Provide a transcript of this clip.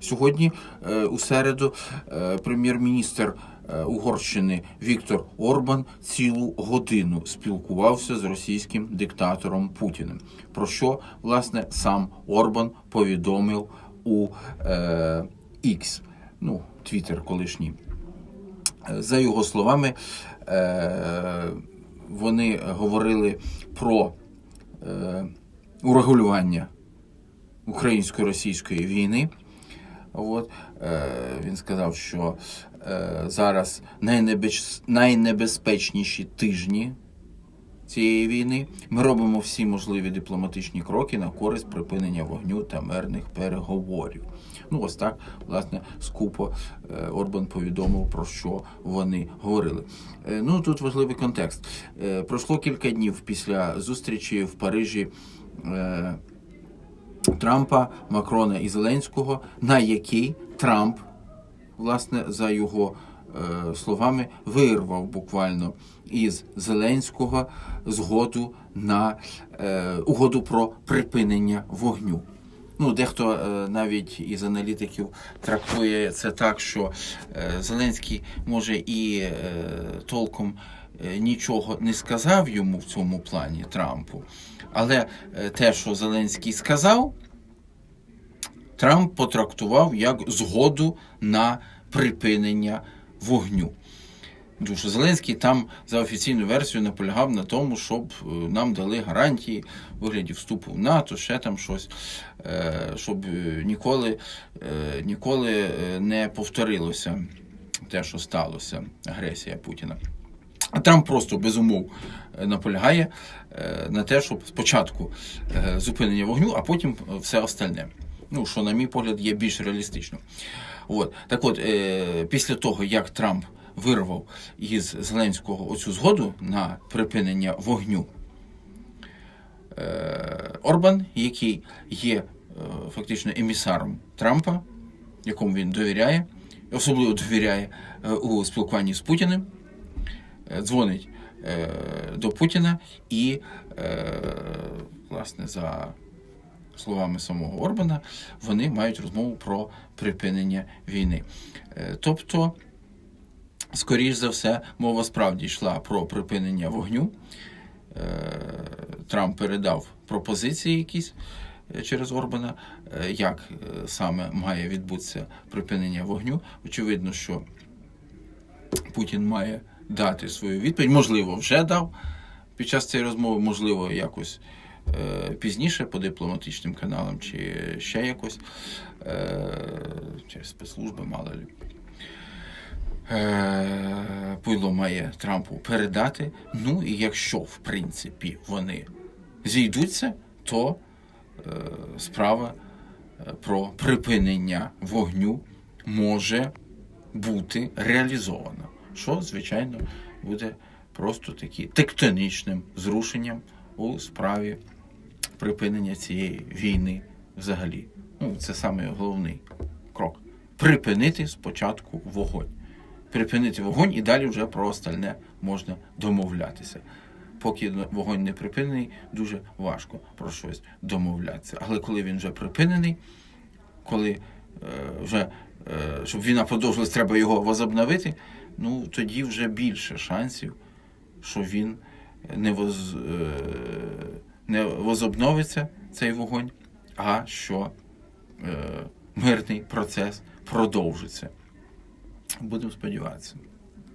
Сьогодні, е, у середу, е, прем'єр-міністр е, Угорщини Віктор Орбан цілу годину спілкувався з російським диктатором Путіним. Про що власне сам Орбан повідомив у X, ну, Твіттер колишній. За його словами, вони говорили про урегулювання українсько-російської війни. От, е, він сказав, що е, зараз найнебеч... найнебезпечніші тижні цієї війни. Ми робимо всі можливі дипломатичні кроки на користь припинення вогню та мирних переговорів. Ну, ось так, власне, скупо е, Орбан повідомив, про що вони говорили. Е, Ну, тут важливий контекст. Е, Пройшло кілька днів після зустрічі в Парижі. е, Трампа, Макрона і Зеленського, на який Трамп, власне, за його е, словами, вирвав буквально із Зеленського згоду на е, угоду про припинення вогню. Ну, дехто е, навіть із аналітиків трактує це так, що е, Зеленський може і е, толком нічого не сказав йому в цьому плані Трампу. Але е, те, що Зеленський сказав, Трамп потрактував як згоду на припинення вогню. Що Зеленський там за офіційну версію наполягав на тому, щоб е, нам дали гарантії вигляді вступу в НАТО, ще там щось, е, щоб е, ніколи, е, ніколи е, не повторилося те, що сталося, агресія Путіна. А Трамп просто без умов е, наполягає е, на те, щоб спочатку е, зупинення вогню, а потім все остальне. Ну, що, на мій погляд, є більш реалістично. От. Так от, після того, як Трамп вирвав із Зеленського оцю згоду на припинення вогню, Орбан, який є фактично емісаром Трампа, якому він довіряє, особливо довіряє у спілкуванні з Путіним, дзвонить е, до Путіна і, е, власне, за словами самого Орбана, вони мають розмову про припинення війни. Е, Тобто, скоріш за все, мова справді йшла про припинення вогню. Е, Трамп передав пропозиції якісь е, через Орбана, е, як е, саме має відбутися припинення вогню. Очевидно, що Путін має дати свою відповідь. Можливо, вже дав під час цієї розмови, можливо, якось е, пізніше по дипломатичним каналам, чи ще якось е, через спецслужби, мало ли. Е, Пуйло має Трампу передати. Ну і якщо, в принципі, вони зійдуться, то е, справа е, про припинення вогню може бути реалізована, що, звичайно, буде просто таки тектонічним зрушенням у справі припинення цієї війни взагалі. Ну, це саме головний крок. Припинити спочатку вогонь. Припинити вогонь і далі вже про остальне можна домовлятися. Поки вогонь не припинений, дуже важко про щось домовлятися. Але коли він вже припинений, коли е, вже е, щоб війна продовжилась, треба його возобновити, ну тоді вже більше шансів, що він не, воз, е, не возобновиться цей вогонь, а що е, мирний процес продовжиться. Будемо сподіватися.